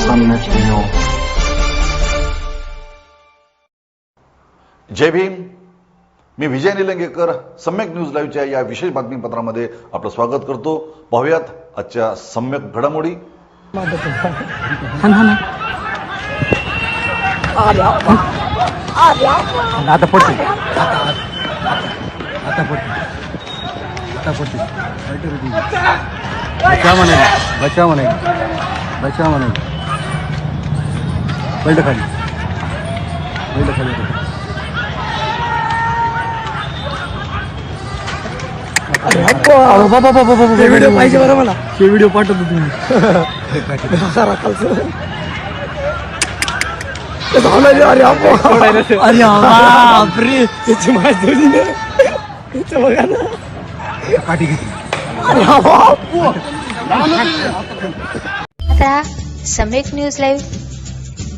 सम्यक न्यूज जय भीम। मी विजय निलंगेकर सम्यक न्यूज लाईव्हच्या या विशेष बातमीपत्रामध्ये आपलं स्वागत करतो. पाहुयात आजच्या सम्यक घडामोडी. आता पडते. आता पडते. आता पडते. बचा म्हणे बचा म्हणे बचा म्हणे पहिलं खाली. पहिलं खाली. व्हिडिओ पाहिजे बरं मला. ते व्हिडिओ पाठवतो तुम्ही. अरे बापरे. त्याची माहिती बघा ना. काठी घेतली आता सम्यक न्यूज लाईव्ह